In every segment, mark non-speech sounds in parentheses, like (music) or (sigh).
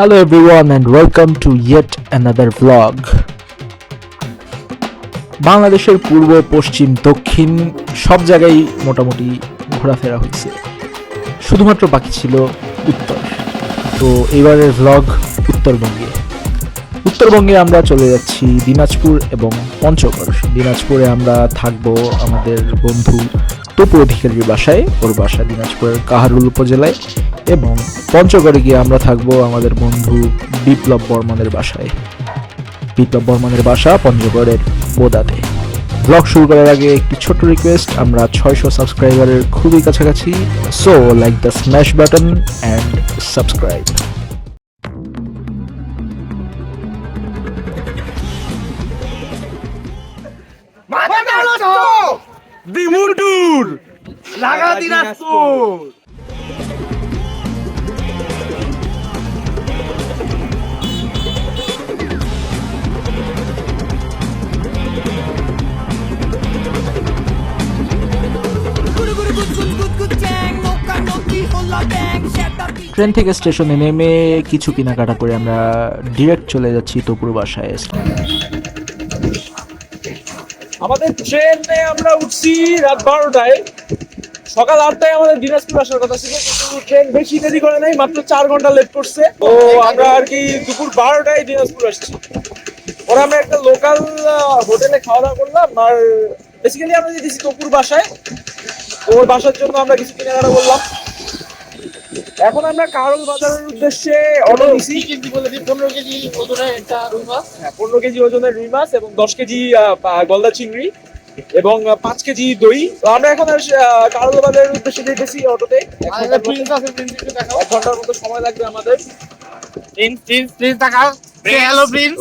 Hello, everyone, and welcome to yet another vlog. বাংলাদেশের পূর্ব, পশ্চিম, দক্ষিণ সব জায়গায় মোটামুটি ঘোরাফেরা হয়েছে। শুধুমাত্র বাকি ছিল উত্তর। তো এবারের ভ্লগ উত্তরবঙ্গে। উত্তরবঙ্গে আমরা চলে যাচ্ছি দিনাজপুর এবং পঞ্চগড়। দিনাজপুরে আমরা থাকব আমাদের বন্ধু তপু অধিকারীর বাসায়। ওর বাসা দিনাজপুরের কাহারুল উপজেলায়। এবং পঞ্চগড়ে গিয়ে আমরা থাকব আমাদের বন্ধু বিপ্লব বর্মনের বাসায়। বিপ্লব বর্মনের বাসা পঞ্চগড়ের বোদাতে। ব্লগ শুরু করার আগে একটি ছোট্ট রিকোয়েস্ট আমরা ছয়শো সাবস্ক্রাইবারের খুবই কাছাকাছি so like the smash button and subscribe দিমুন্ডুর লাগা দিনাজপুর! ট্রেন থেকে স্টেশনে নেমে কিছু কেনাকাটা করে আমরা ডিরেক্ট চলে যাচ্ছি তপুর বাসায় আমাদের ট্রেনে আমরা উঠছি রাত বারোটায়। সকাল আটটায় আমাদের দিনাজপুর আসার কথা ছিল, কিন্তু ট্রেন বেশি দেরি করে নাই, মাত্র চার ঘণ্টা লেট করছে। তো আমরা আর কি দুপুর বারোটায় দিনাজপুর আসছি। ওরা আমরা একটা লোকাল হোটেলে খাওয়া দাওয়া করলাম, আর বেসিক্যালি আমরা যে দিছি তপুর বাসায়। ওর বাসার জন্য আমরা কিছু কেনাকাটা করলাম। এখন আমরা কারল বাজারের উদ্দেশ্যে বলে দিই পনেরো কেজি ওজনের একটা রুই মাছ। হ্যাঁ, পনেরো কেজি ওজনের রুই মাছ এবং দশ কেজি গলদা চিংড়ি এবং পাঁচ কেজি দই। তো আমরা এখন আর কারল বাজারের উদ্দেশ্যে যেতেছি অটোতে। এক আর ঘণ্টার মতো- আছে প্রিন্স দেখাও। ঘণ্টার মতো সময় লাগবে আমাদের। প্রিন্স প্রিন্স প্রিন্স দেখাও। Hello prince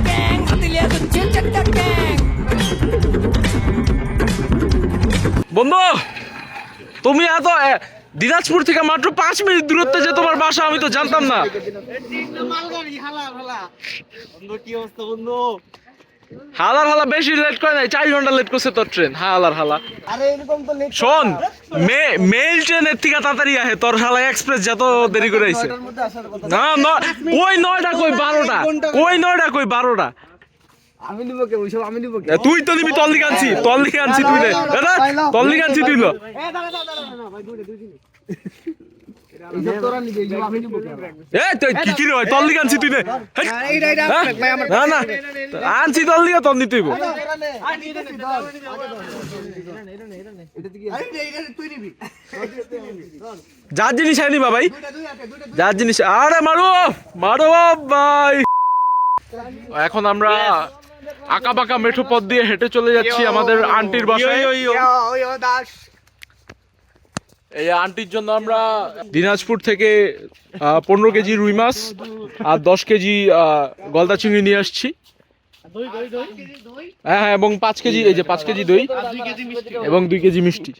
gang Hatilia the chill chat chat gang বন্ধু তুমি এত দিনাজপুর থেকে মাত্র পাঁচ মিনিট দূরত্বে যে তোমার বাসা, আমি তো জানতাম না। হালার হালা বেশি লেট করে নাই, চার ঘণ্টা লেট করছে তোর ট্রেন হালার হালা। শোন মেল ট্রেনের থেকে তাড়াতাড়ি আহে, তোর হালা এক্সপ্রেস যত দেরি করে আইছে। না না কই নয়টা কই বারোটা? কই নয়টা কই বারোটা? আমি নিব কে ওইসব আমি নিব কে তুই তো নিবি আনছি তল্লিক আনছি তুই নে দাদা তল্লিক আনছি তুই লো রে ভাই তল্লিক আনছি তুই হ্যাঁ? না আনছি তল্লিক তল নিতেইব যার জিনিস আনি ভাই যার জিনিস আরে মারো মারো ভাই এখন আমরা আঁকা বাঁকা মেঠো পথ দিয়ে হেঁটে চলে যাচ্ছি আমাদের আন্টির বাসায়। এই আন্টির জন্য আমরা দিনাজপুর থেকে পনেরো কেজি রুই মাছ আর দশ কেজি গলদা চিংড়ি নিয়ে আসছি। হ্যাঁ হ্যাঁ এবং পাঁচ কেজি এই যে পাঁচ কেজি দই এবং দুই কেজি মিষ্টি।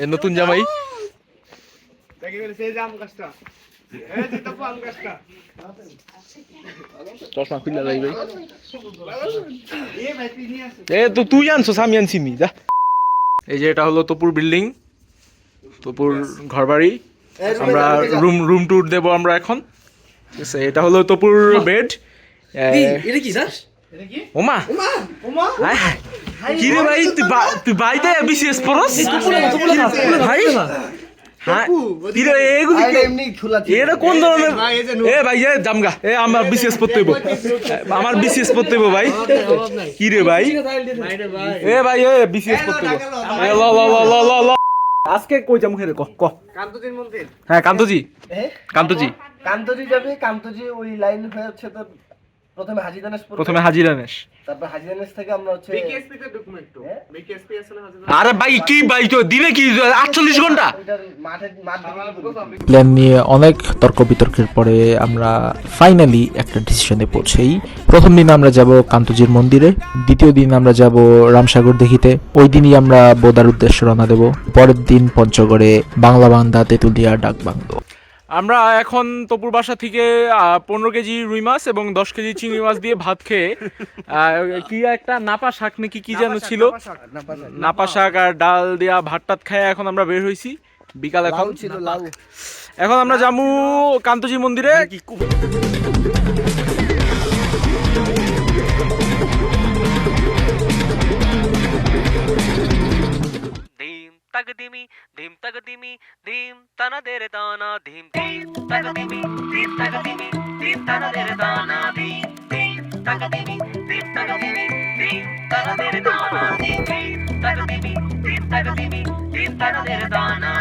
এই নতুন জামাই। চশমা খুললা যাই ভাই এ তো তুই আনছস আমি আনছি নি যা এই যে এটা হলো তপুর বিল্ডিং তপুর ঘরবাড়ি আমরা রুম রুম ট্যুর দেবো আমরা এখন. ঠিক আছে এটা হলো তপুর বেড এটা কি স্যার ওমা হায়। কি রে ভাই তুই তুই বাইতে বিসিএস পড়স ভাই হ্যাঁ আমার বিসিএস পড়তে হইব আমার বিসিএস পড়তে ভাই কি রে ভাই এ ভাই এ বিসিএস পড়তে এ ল ল ল ল ল আজকে কই যাম খেরে ক ক কান্তজির মন্দির হ্যাঁ কান্তজি হ্যাঁ কান্তজি কান্তজি যাবে কান্তজি ওই লাইন হয়ে হচ্ছে তোর প্রথমে হাজিদানেশ পড়বে, প্রথমে হাজিরানেশ তারপর হাজিদানেশ থেকে আমরা হচ্ছে হ্যাঁ? আরে ভাই কি ভাই তো দিনে কি আটচল্লিশ ঘণ্টা? মাঠে প্ল্যান নিয়ে অনেক তর্ক বিতর্কের পরে আমরা ফাইনালি একটা ডিসিশনে পৌঁছেই প্রথম দিন আমরা যাব কান্তজির মন্দিরে দ্বিতীয় দিন আমরা যাব রামসাগর দেখিতে ওই দিনই আমরা বোদার উদ্দেশ্যে রওনা দেব পরের দিন পঞ্চগড়ে বাংলা বান্দা তেঁতুলিয়া ডাকবাংলো আমরা এখন তপুর বাসা থেকে পনেরো কেজি রুই মাছ এবং দশ কেজি চিংড়ি মাছ দিয়ে ভাত খেয়ে কি একটা নাপা শাক নাকি কি যেন ছিল? নাপা শাক আর ডাল দিয়া ভাত টাত খায় এখন আমরা বের হয়েছি বিকাল এখন ছিল লাউ। এখন আমরা যামু কান্তজি মন্দিরে। তাগ দিমি, ধিম তাগ দিমি, ধিম তানা দে রে দানা, ধিম ধিম তাগ দিমি, ধিম তাগ দিমি, ধিম তানা দে দানা, ধিম ধিম তাগ দিমি, ধিম তাগ দিমি, ধিম তানা দে দানা, ধিম ধিম তাগ দিমি, ধিম তাগ দিমি, ধিম তানা দে দানা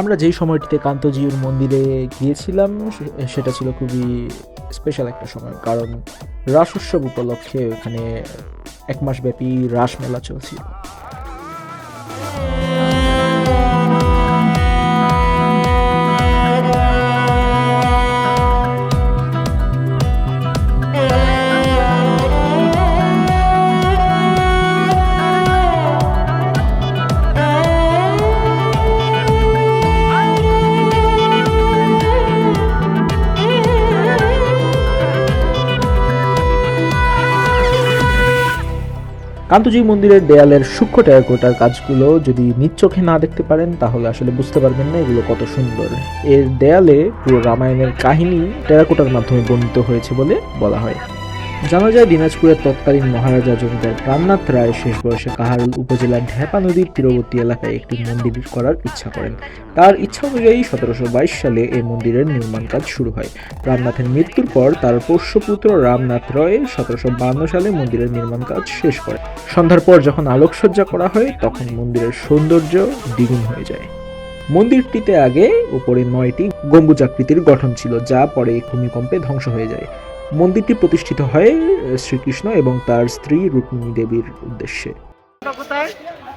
আমরা যেই সময়টিতে কান্তজিউর মন্দিরে গিয়েছিলাম সেটা ছিল খুবই স্পেশাল একটা সময়, কারণ রাস উৎসব উপলক্ষে ওখানে এক মাস ব্যাপী রাস মেলা চলছিল। কান্তজি মন্দিরের দেয়ালের সূক্ষ্ম টেরাকোটার কাজগুলো যদি নিজ চোখে না দেখতে পারেন, তাহলে আসলে বুঝতে পারবেন না এগুলো কত সুন্দর। এর দেয়ালে পুরো রামায়ণের কাহিনী টেরাকোটার মাধ্যমে বর্ণিত হয়েছে বলে বলা হয়। জানা যায় দিনাজপুরের তৎকালীন মহারাজা জমিদার প্রাণনাথ রায় শেষ বয়সে কাহারুল উপজেলার ঢেপা নদীর তীরবর্তী এলাকায় একটি মন্দির করার ইচ্ছা করেন। তার ইচ্ছা অনুযায়ী সতেরোশো বাইশ সালে এই মন্দিরের নির্মাণ কাজ শুরু হয়। রামনাথের মৃত্যুর পর তার পোষ্যপুত্র রামনাথ রয় সতেরোশো সালে মন্দিরের নির্মাণ কাজ শেষ করে সন্ধ্যার পর যখন আলোকসজ্জা করা হয়, তখন মন্দিরের সৌন্দর্য দ্বিগুণ হয়ে যায়। মন্দিরটিতে আগে উপরে নয়টি গম্বুজাকৃতির গঠন ছিল, যা পরে ভূমিকম্পে ধ্বংস হয়ে যায়। মন্দিরটি প্রতিষ্ঠিত হয় শ্রীকৃষ্ণ এবং তার স্ত্রী রুক্মিণী দেবীর উদ্দেশ্যে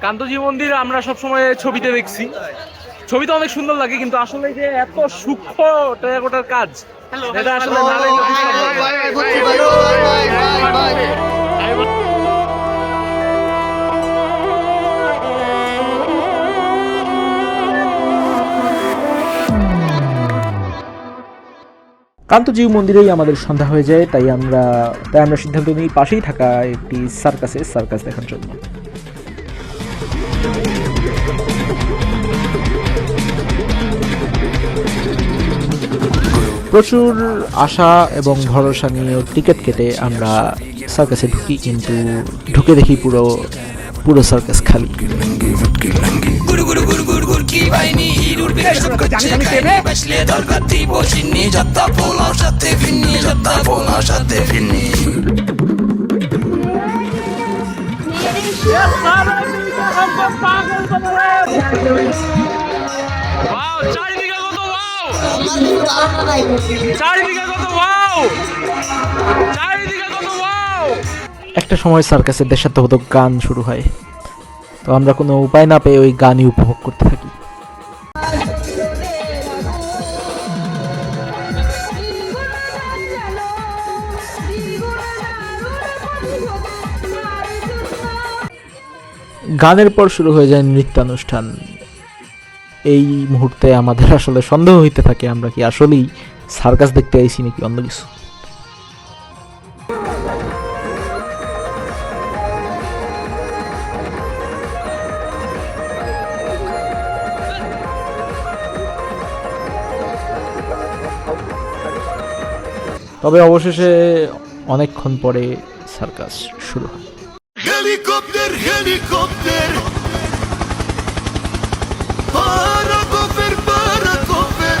কান্তজি মন্দির আমরা সবসময় ছবিতে দেখছি ছবি তো অনেক সুন্দর লাগে কিন্তু আসলে যে এত সূক্ষ্ম টেরাকোটার কাজ এটা আসলে না কান্তজিউ মন্দিরেই আমাদের সন্ধ্যা হয়ে যায়, তাই আমরা তাই আমরা সিদ্ধান্ত নিই পাশেই থাকা একটি সার্কাসে সার্কাস দেখার জন্য। প্রচুর আশা এবং ভরসা নিয়ে টিকিট কেটে আমরা সার্কাসে ঢুকি, কিন্তু ঢুকে দেখি পুরো পুরো সার্কাস খালি। কি বাইনি হিরুর বিকাশ করছে খাইনি বাসলে দরকার দিব চিন্নি যত্তা পোলাও সাথে ফিন্নি যত্তা পোলাও সাথে ফিন্নি Wow, চারিদিকে কত wow! চারিদিকে কত wow! চারিদিকে কত wow! একটা সময় সার্কাসের দেশাত্মবোধক গান শুরু হয় তো আমরা কোনো উপায় না পেয়ে ওই গানই উপভোগ করতে থাকি গানের পর শুরু হয়ে যায় নৃত্যানুষ্ঠান। এই মুহূর্তে আমাদের আসলে সন্দেহ হইতে থাকে আমরা কি আসলেই সার্কাস দেখতে আইছি নাকি অন্য কিছু। তবে অবশেষে অনেকক্ষণ পরে সার্কাস শুরু হয়। Helikopter, helikopter. Parakofer, parakofer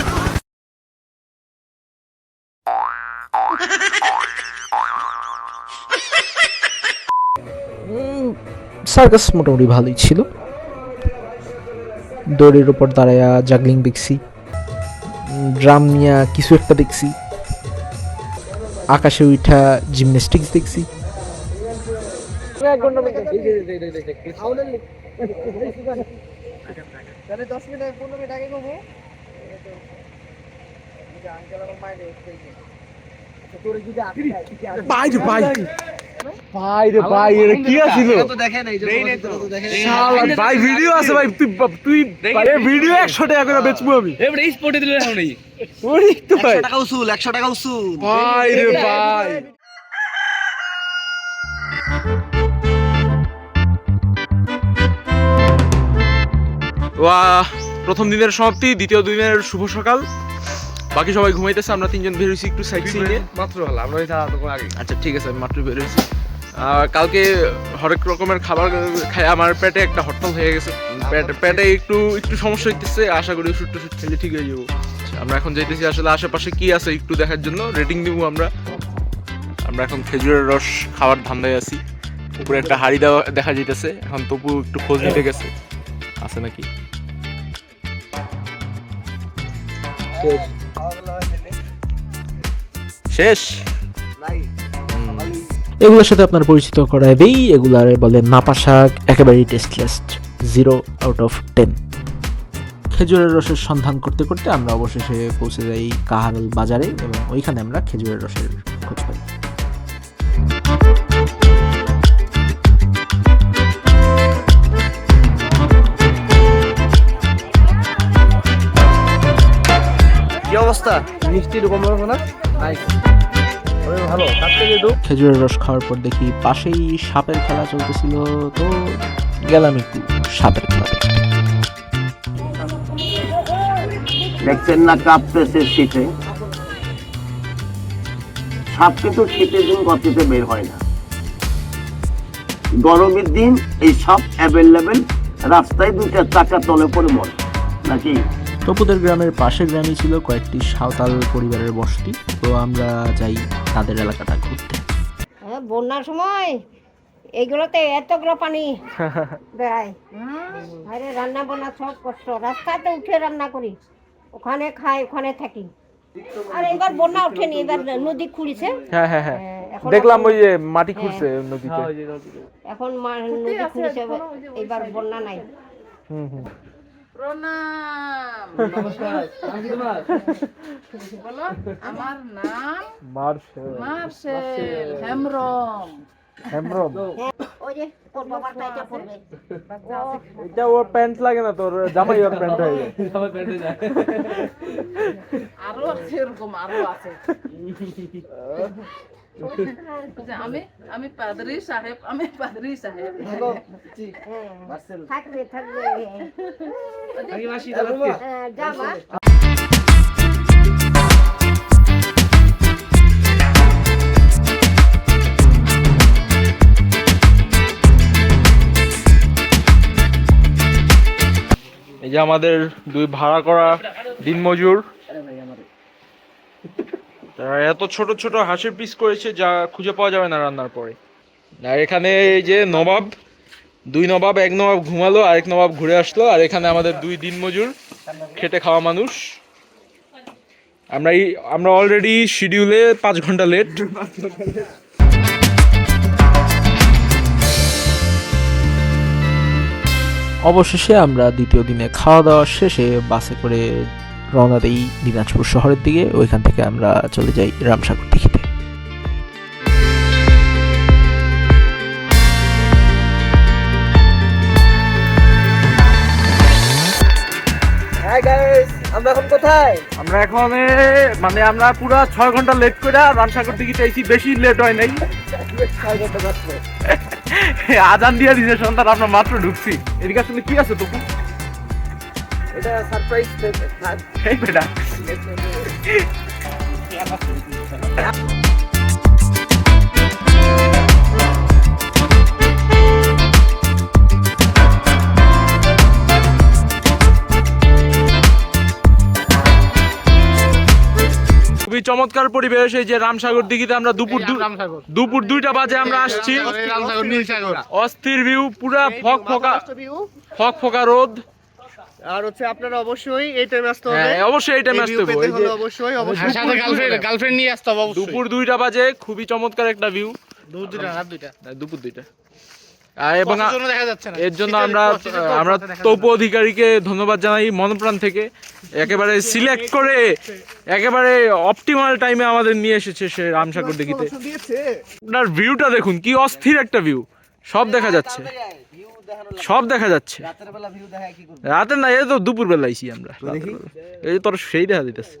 circus মোটামুটি ভালোই ছিল। দড়ির উপর দাঁড়ায়া জাগলিং দেখছি। ড্রাম নিয়া কিছু একটা দেখছি। আকাশে উঠা জিমন্যাস্টিক্স দেখছি। তাহলে দশ মিনিট পনেরো মিনিট আগে কমো তোর বাইরে, বাইরে। ভাই রে কি আছিল? তো দেখেন এই যে তো দেখেন শালা ভাই ভিডিও আছে ভাই তুই তুই ভিডিও 100 টাকা করে বেচবো আমি। এবারে স্পটে দিলে তো ভাই। টাকা উসুল 100 টাকা উসুল। ভাই রে ভাই। প্রথম দিনের সমাপ্তি দ্বিতীয় দিনের শুভ সকাল। বাকি সবাই ঘুমাইতেছে আমরা তিনজন বের হইছি একটু সাইড সিইং মাত্র হলো আমরা আগে আচ্ছা ঠিক আছে আমি মাত্র বের হয়েছি আহ, কালকে হরেক রকমের খাবার খাই আমার পেটে একটা হরতাল হয়ে গেছে। পেটে পেটে একটু একটু সমস্যা হইতেছে আশা করি ওষুধ টষুধ খেলে ঠিক হয়ে যাব। আচ্ছা, আমরা এখন যাইতেছি আসলে আশেপাশে কি আছে একটু দেখার জন্য। রেটিং দিব আমরা। আমরা এখন খেজুরের রস খাওয়ার ধান্দায় আছি। উপরে একটা হাড়ি দেওয়া দেখা যাইতেছে। এখন তবু একটু খোঁজ নিতে গেছে। আছে নাকি? শেষ। এগুলোর সাথে আপনার পরিচিত করায় দেই এগুলারে বলে নাপা শাক, একেবারেই tasteless zero out of ten খেজুরের রসের সন্ধান করতে করতে আমরা অবশেষে পৌঁছে যাই কাহারল বাজারে, এবং ওইখানে আমরা খেজুরের রসের খোঁজ পাই। অবস্থা মিষ্টি রকম না? নাইস ভালো তার থেকে একটু খেজুরের রস খাওয়ার পর দেখি পাশেই সাপের খেলা চলতেছিল তো গেলাম একটু সাপের খেলা দেখছেন না কাঁপতেছে শীতে? সাপ কিন্তু শীতের দিন গতিতে বের হয় না। গরমের দিন এই সাপ অ্যাভেলেবেল রাস্তায় দুইটা চাকা তলে পড়ে মরে। নাকি? টপুদের গ্রামের পাশের গ্রামে ছিল কয়েকটি সাঁওতাল পরিবারের বসতি। তো আমরা যাই তাদের এলাকাটা ঘুরতে। হ্যাঁ, বন্যার সময় এইগুলোতে এতগুলো পানি (laughs) দেয় আরে রান্না বান্না সব কষ্ট। রাস্তাতে উঠে রান্না করি। ওখানে খাই ওখানে থাকি। আর এবার বন্যা ওঠেনি এবার নদী খুঁড়িছে। হ্যাঁ হ্যাঁ হ্যাঁ। হ্যাঁ, এখন দেখলাম ওই যে মাটি খুঁড়ছে নদীতে। এখন নদী খুঁড়িছে এবার বন্যা নাই। হুম হুম। বলো আমার নাম মার্শাল। মার্শেল যে তোর এটা ওর প্যান্ট লাগে না তোর জামাই ওর প্যান্ট হয়ে যায়। (laughs) আরও আছে এরকম আরও আছে। আমি আমি পাদরি সাহেব আমি পাদরি সাহেব। হ্যাঁ, থাকবে থাকবে। মাসি হ্যাঁ, এই যে আমাদের দুই ভাড়া করা দিনমজুর। এত ছোট ছোট হাঁসের পিস করেছে যা খুঁজে পাওয়া যাবে না রান্নার পরে। আর এখানে এই যে নবাব, দুই নবাব, এক নবাব ঘুমালো, আরেক নবাব ঘুরে আসলো, আর এখানে আমাদের দুই দিনমজুর খেটে খাওয়া মানুষ। আমরা আমরা অলরেডি শিডিউলে পাঁচ ঘণ্টা লেট অবশেষে আমরা দ্বিতীয় দিনে খাওয়া দাওয়া শেষে বাসে করে রওনা দিই দিনাজপুর শহরের দিকে। ওইখান থেকে আমরা চলে যাই রামসাগর দিঘিতে। আমরা এখন কোথায়? আমরা এখন মানে আমরা পুরা ছয় ঘণ্টা লেট করে রামসাগর দিকে চাইছি বেশি লেট হয় নাই। আজান দিয়ে দিছে সন্তান আমরা মাত্র ঢুকছি। এদিকে আসলে কি আছে তবু এটা সারপ্রাইজ এই বেটা। খুবই চমৎকার পরিবেশ এই যে রামসাগর দিঘিতে আমরা দুপুর দুপুর দুইটা বাজে আমরা আসছি। অস্থির ভিউ পুরা ফক ফকা ফক ফকা রোদ। আর হচ্ছে আপনারা অবশ্যই এই টাইমে আসতে হবে। হ্যাঁ অবশ্যই এই টাইমে আসতে হবে পেতে এই যে হলে অবশ্যই অবশ্যই। সাথে গার্লফ্রেন্ড গার্লফ্রেন্ড নিয়ে আসতে হবে দুপুর দুইটা বাজে খুবই চমৎকার একটা ভিউ দুধ দুইটা রাত দুইটা। দুপুর দুইটা। আর এবং কষ্টের জন্য দেখা যাচ্ছে না। এর জন্য আমরা আমরা তপু অধিকারীকে ধন্যবাদ জানাই মনপ্রাণ থেকে। একেবারে সিলেক্ট করে একেবারে অপটিমাল টাইমে আমাদের নিয়ে এসেছে সে রামসাগর দেখিতে। আপনার ভিউটা দেখুন কি অস্থির একটা ভিউ সব দেখা যাচ্ছে। সব দেখা যাচ্ছে। রাতের বেলা ভিউ দেখায় কি করবে? রাতে না এই তো দুপুর বেলা আইছি আমরা এই তোর সেই দেখা দিতেছে।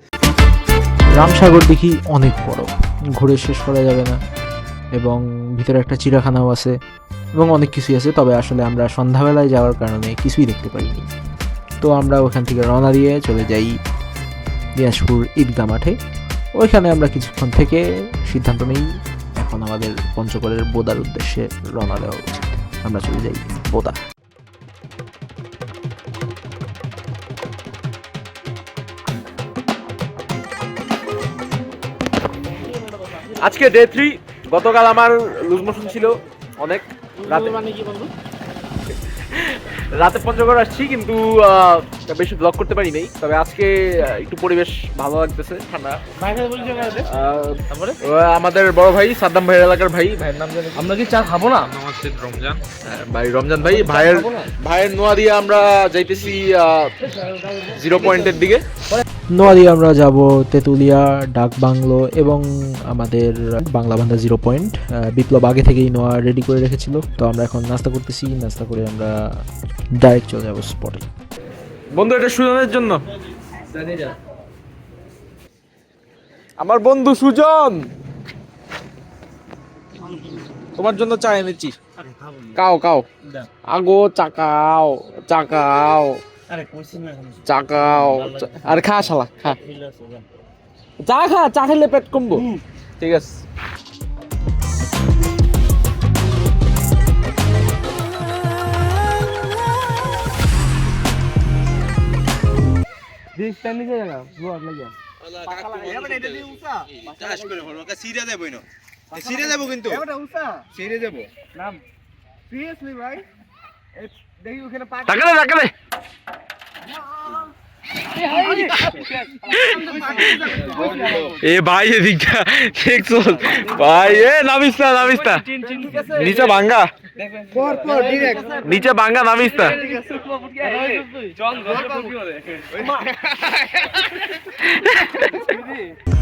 রামসাগর দেখি অনেক বড় ঘুরে শেষ করা যাবে না। এবং ভিতরে একটা চিড়াখানাও আছে এবং অনেক কিছুই আছে তবে আসলে আমরা সন্ধ্যাবেলায় যাওয়ার কারণে কিছুই দেখতে পাইনি। তো আমরা ওখান থেকে রওনা দিয়ে চলে যাই দিনাজপুর ঈদগা মাঠে। ওইখানে আমরা কিছুক্ষণ থেকে সিদ্ধান্ত নেই এখন আমাদের পঞ্চগড়ের বোদার উদ্দেশ্যে রওনা দেওয়া উচিত। আমরা চলে যাই বোদা। আজকে ডে থ্রি গতকাল আমার লুজ মোশন ছিল অনেক রাতে। মানে কি বন্ধু রাতে পঞ্চগড় আসছি কিন্তু বেশি ব্লগ করতে পারি নাই তবে আজকে একটু পরিবেশ ভালো লাগতেছে ঠান্ডা। আমাদের বড় ভাই সাদ্দাম ভাইয়ের এলাকার ভাই। ভাইয়ের নাম জানি আমরা কি চা খাব না? হ্যাঁ, ভাই রমজান ভাই ভাইয়ের ভাইয়ের নোয়া দিয়ে আমরা যাইতেছি জিরো পয়েন্টের দিকে। নোয়াদি আমরা যাব তেঁতুলিয়া ডাক বাংলো এবং আমাদের বাংলা বান্ধা জিরো পয়েন্ট। বিপ্লব আগে থেকেই নোয়া রেডি করে রেখেছিল। তো আমরা এখন নাস্তা করতেছি। নাস্তা করে আমরা ডাইরেক্ট চলে যাব স্পটে বন্ধু এটা সুজনের জন্য। আমার বন্ধু সুজন! তোমার জন্য চা এনেছি। কাও কাও। আগো চাকাও চাকাও চা- আর খা শালা খা। চা খা চা খেলে পেট কমবো। ঠিক আছে। বুয়া লাগা নাম। সিরিয়াসলি ভাই? দেখি ওখানে পা তাকালে তাকালে। এ ভাই এদিকটা দেখছ? ভাই এ নামিস না নামিস না নিচে ভাঙ্গা নিচে ভাঙ্গা নামিস না (laughs)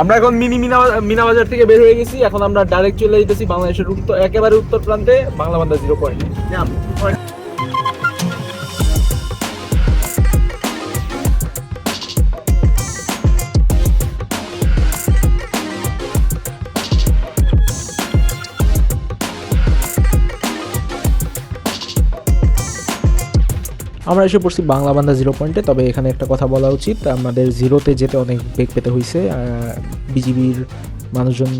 আমরা এখন মিনি মিনা মিনা বাজার থেকে বের হয়ে গেছি। এখন আমরা ডাইরেক্ট চলে যেতেছি বাংলাদেশের উত্তর একেবারে উত্তর প্রান্তে বাংলা বান্ধা জিরো পয়েন্ট আমরা এসে পড়ছি বাংলা বান্ধা জিরো পয়েন্টে, তবে এখানে একটা কথা বলা উচিত, আমাদের জিরোতে যেতে অনেক বেগ পেতে হয়েছে বিজিবির মানুষজন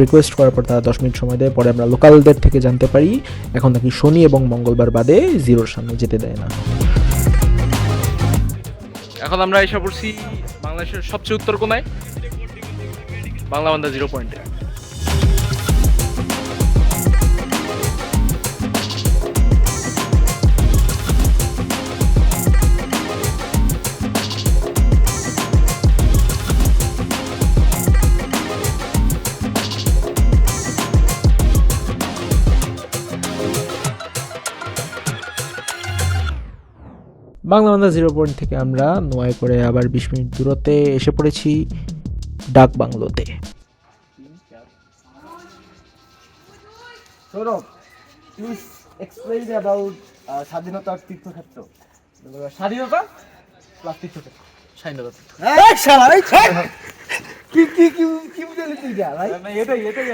রিকোয়েস্ট করার পর তারা দশ মিনিট সময় দেয়, পরে আমরা লোকালদের থেকে জানতে পারি, এখন নাকি শনি এবং মঙ্গলবার বাদে জিরোর সামনে যেতে দেয় না। এখন আমরা এসে পড়ছি বাংলাদেশের সবচেয়ে উত্তর কোনায়, বাংলা বান্ধা জিরো পয়েন্টে। বাংলা বান্ধা জিরো পয়েন্ট থেকে আমরা নোয়ায় করে আবার বিশ মিনিট দূরত্বে এসে পড়েছি ডাক বাংলোতে। সৌরভ প্লিজ এক্সপ্লেইন অ্যাবাউট স্বাধীনতার তীর্থক্ষেত্র। স্বাধীনতা প্লাস তীর্থক্ষেত্র। স্বাধীনতা এই শালা এই কি কি কি কি বুঝলি তুই যা ভাই? এটাই এটাই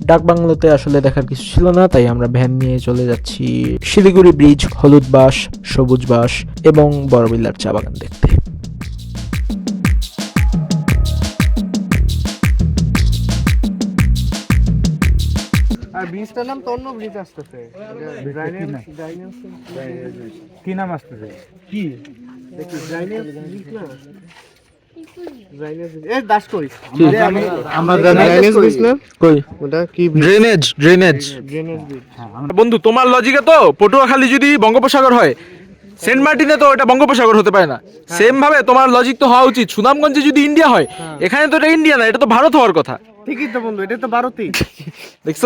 ডাক বাংলোতে আসলে দেখার কিছু ছিল না তাই আমরা ভ্যান নিয়ে চলে যাচ্ছি শিলিগুড়ি ব্রিজ হলুদ বাস সবুজ বাস এবং বড়বিল্লার চা বাগান দেখতে। ব্রিজটার নাম তো ব্রিজ আসতেছে। কি নাম? আসতেছে? কি? বন্ধু তোমার লজিকে তো পটুয়াখালী যদি বঙ্গোপসাগর হয় সেন্ট মার্টিনে তো এটা বঙ্গোপসাগর হতে পারে না সেম ভাবে তোমার লজিক তো হওয়া উচিত সুনামগঞ্জে যদি ইন্ডিয়া হয় এখানে তো এটা ইন্ডিয়া না এটা তো ভারত হওয়ার কথা ঠিকই তো বন্ধু এটা তো ভারতই দেখছ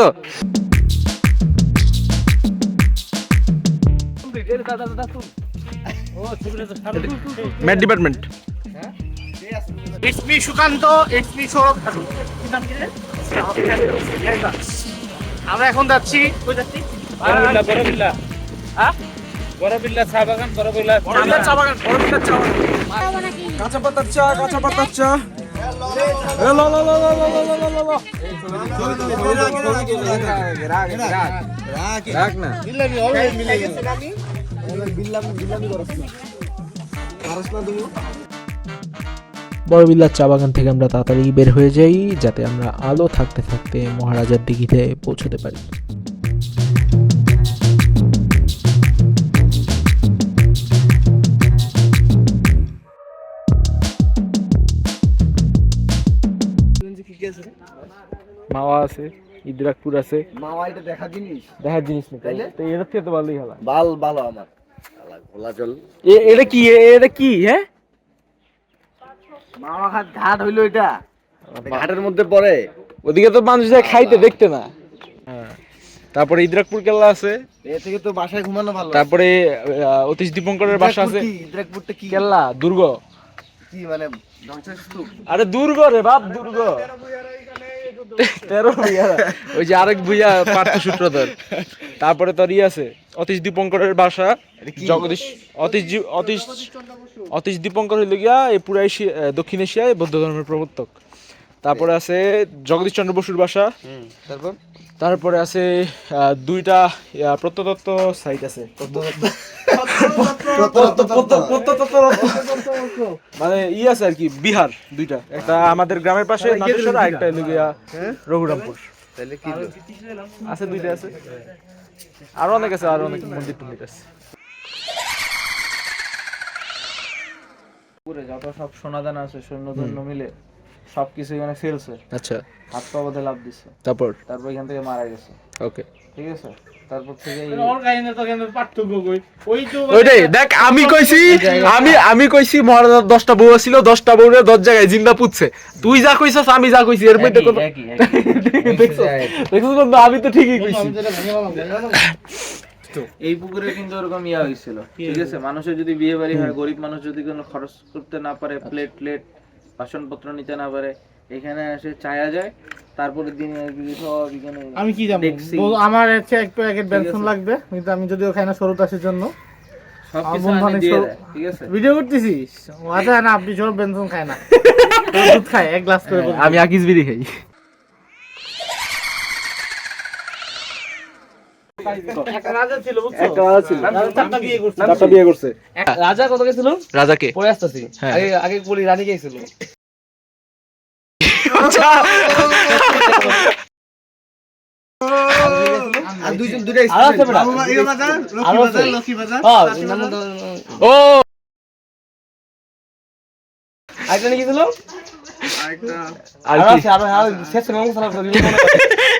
math department it's Sukanta it's Sourav Thakur আমরা এখন যাচ্ছি কই যাচ্ছি বড়বিল্লা হ্যাঁ বড়বিল্লা চা বাগান বাগান বড়বিল্লা চা বাগান কাঁচা বিল্লামি বিল্লামি করছ না তুমি বড়বিল্লার চা বাগান থেকে আমরা তাড়াতাড়ি বের হয়ে যাই যাতে আমরা আলো থাকতে থাকতে মহারাজার দিঘিতে পৌঁছতে পারি। মাওয়া আছে ইদ্রাকপুর আছে। মামা এটা দেখা জিনিস? দেখার জিনিস নেই। তাইলে? তো এর থেকে তো ভালোই খেলা বাল ভালো আমার। এটা কি? এটা কি? হ্যাঁ? মামা ঘাট ঘাট হইল এটা। ঘাটের মধ্যে পড়ে। ওদিকে তো মানুষ যায় খাইতে দেখতে না। হ্যাঁ। তারপরে ইদ্রাকপুর কেল্লা আছে। এ থেকে তো বাসায় ঘুমানো ভালো তারপরে অতীশ দীপঙ্করের বাসা আছে। ইদ্রাকপুরটা কি? কেল্লা দুর্গ। কি মানে আরে দুর্গ রে বাপ দুর্গ। তেরো ভুইয়া। ওই যে আরেক ভুইয়া পার্থ সূত্রধর তারপরে তোর ইয়ে আছে অতীশ দীপঙ্করের বাসা জগদীশ অতীশ অতীশ অতীশ দীপঙ্কর হইল গিয়া এই পুরা এশিয়া দক্ষিণ এশিয়ায় বৌদ্ধ ধর্মের প্রবর্তক। তারপরে আছে জগদীশ চন্দ্র বসুর বাসা। তারপর? তারপরে আছে দুইটা প্রত্নতত্ত্ব সাইট আছে। মানে ই আছে আর কি বিহার দুইটা। একটা আমাদের গ্রামের পাশে নাটেশ্বর আর একটা হলো গিয়া রঘুরামপুর? আছে দুইটা আছে। আরও অনেক আছে আরও অনেক মন্দির টন্দির আছে। পুরে যত সব সোনাদান আছে সৈন্যদন্য মিলে সবকিছু এখানে ফেলছে। আচ্ছা। হাত পা বাঁধে লাভ দিচ্ছে তারপর? তারপর এখান থেকে মারা গেছে। ওকে। ঠিক আছে? তারপর থেকে ওইটাই দেখ আমি কইছি আমি আমি কইছি মহারাজার দশটা বউ ছিল দশটা বউরে দশ জায়গায় জিন্দা পুতছে। তুই যা কইছস আমি যা কইছি এর মধ্যে কোনো দেখছ? আমি তো ঠিকই কইছি। এই পুকুরে কিন্তু ওরকম ইয়া হয়েছিল ঠিক আছে? মানুষের যদি বিয়ে বাড়ি হয় গরিব মানুষ যদি কোনো খরচ করতে না পারে প্লেট প্লেট বাসনপত্র নিতে না পারে এখানে এসে চায়া যায় তারপরে দিন সব এখানে আমি কি জানব? আমার হচ্ছে এক প্যাকেট বেনসন লাগবে কিন্তু আমি যদি ওখানে সরু দাসের জন্য ভিডিও করতেছিস আচ্ছা না আপনি সব বেনসন খায় না। (laughs) দুধ খায় এক গ্লাস করে করে। আমি আকিস বিড়ি খাই। হ্যাঁ। রাজা কত গেছিল? রাজাকে হ্যাঁ। (laughs) আর করে (laughs)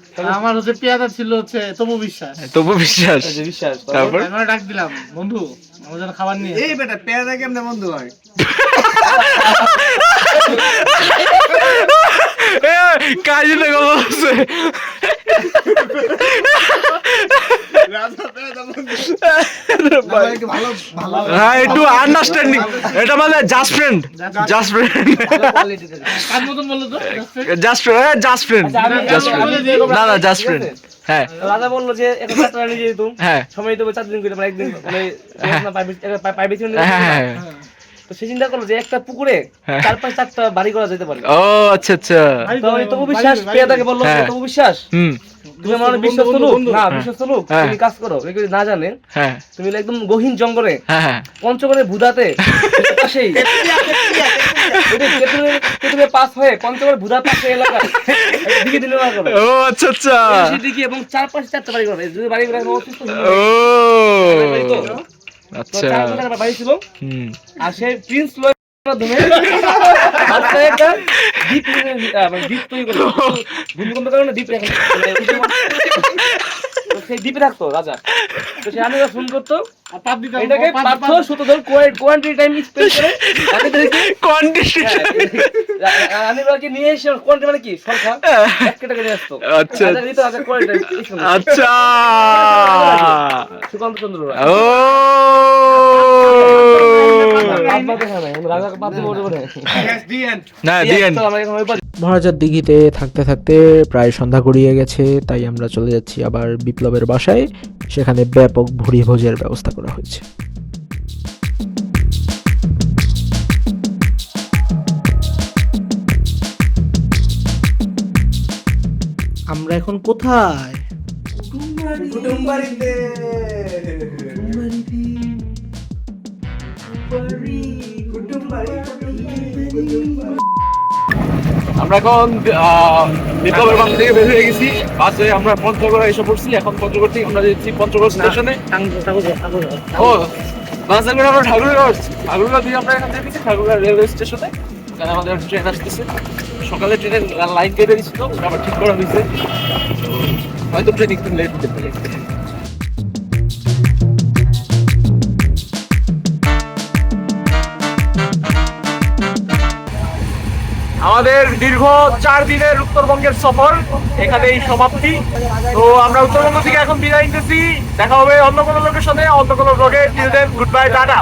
আমার হচ্ছে পেয়াদা ছিল হচ্ছে তবু বিশ্বাস। তবু বিশ্বাস। বিশ্বাস তারপর? আমরা ডাক দিলাম বন্ধু আমার জন্য খাবার নিয়ে এই বেটা পেয়াদা কেমনে বন্ধু হয়? (laughs) কাজে লেগে বলছে একটু ভালো ভালো। হ্যাঁ একটু আন্ডারস্ট্যান্ডিং এটা মানে just friend just friend just friend just friend just friend না না জাস্ট ফ্রেন্ড হ্যাঁ। রাজা বলল যে এক চারটা নিয়ে যেত হ্যাঁ। সময় দেবো চার দিন করে মানে একদিন মানে পাইবে হ্যাঁ হ্যাঁ। তো সে চিন্তা করল যে একটা পুকুরে হ্যাঁ। চার পাঁচ চারটা বাড়ি করা যেতে পারে। ও আচ্ছা আচ্ছা। তবু বিশ্বাস পেয়ে বলল হ্যাঁ। তবু বিশ্বাস হুম। তুমি আমার বিশ্বস্ত লোক। না বিশ্বস্ত লোক হ্যাঁ। তুমি কাজ করো না জানে হ্যাঁ। তুমি একদম গহীন জঙ্গলে পঞ্চগড়ে (laughs) পাশেই। তেতুলে পাস হয়ে পঞ্চগড় বুদা পাশে এলাকা (laughs) দিকে দিলে না করো। ও আচ্ছা আচ্ছা। দিকে এবং চার পাঁচ চারটা বাড়ি করবে যদি বাড়ি করে অসুস্থ ও। আচ্ছা। চার বাড়ি ছিল? আর সেই প্রিন্স মাধ্যমে একটা দ্বীপ মানে দ্বীপ তৈরি করল ভূমিকম্পের কারণে দ্বীপ মানে সেই দ্বীপে থাকতো রাজা। তো সে আমি ফোন করতো। এটাকে কোয়ান্টিটি টাইম স্পেন্ড করে কোয়ান্টিটি নিয়ে এসে কোয়ান্টিটি মানে কি? সংখ্যা এক আসতো। আচ্ছা। কোয়ান্টিটি আচ্ছা। সুকান্ত চন্দ্র ও। মহারাজার দিঘিতে থাকতে থাকতে প্রায় সন্ধ্যা গড়িয়ে গেছে তাই আমরা চলে যাচ্ছি আবার বিপ্লবের বাসায় সেখানে ব্যাপক ভুড়ি ভোজের ব্যবস্থা করা হয়েছে। আমরা এখন কোথায়? আমরা এখন বিপ্লবের বাস থেকে বের হয়ে গেছি। বাসে আমরা পঞ্চগড় এসে পড়ছি। এখন পঞ্চগড় থেকে আমরা যাচ্ছি পঞ্চগড় স্টেশনে। ও বাসে আমরা ঠাকুরগাঁও ঠাকুরগাঁও দিয়ে আমরা এখান থেকে গেছি ঠাকুরগাঁও রেলওয়ে স্টেশনে। এখানে আমাদের ট্রেন আসতেছে। সকালে ট্রেনের লাইন কেটে দিচ্ছিল আবার ঠিক করা হয়েছে। হয়তো ট্রেন একটু লেট হতে পারে। আমাদের দীর্ঘ চার দিনের উত্তরবঙ্গের সফর, এখানেই সমাপ্তি। তো আমরা উত্তরবঙ্গ থেকে এখন বিদায় নিতেছি। দেখা হবে অন্য কোনো লোকের সাথে। অন্য কোনো ব্লগে গুড বাই টাটা।